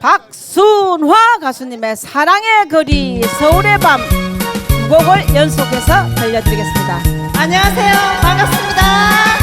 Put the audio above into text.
박순화 가수님의 사랑의 거리 서울의 밤 두 곡을 연속해서 들려드리겠습니다. 안녕하세요. 반갑습니다.